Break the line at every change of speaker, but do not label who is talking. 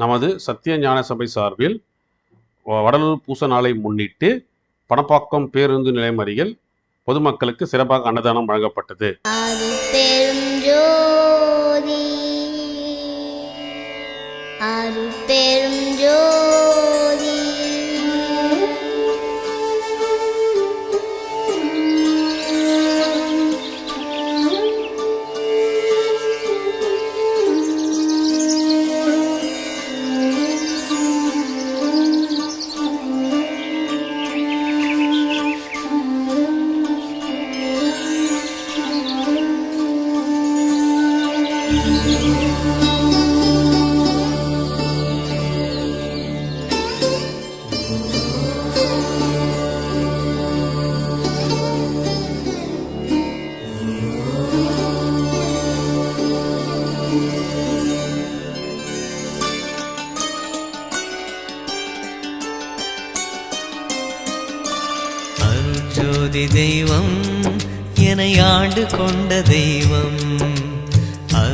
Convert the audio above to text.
நமது சத்திய ஞான சபை சார்பில் வடலூர் பூச நாளை முன்னிட்டு பணப்பாக்கம் பேருந்து நிலையம் அருகில் பொதுமக்களுக்கு சிறப்பாக அன்னதானம் வழங்கப்பட்டது.
பெரும் ஜோதி
தெய்வம் என ஆண்டு கொண்ட தெய்வம்.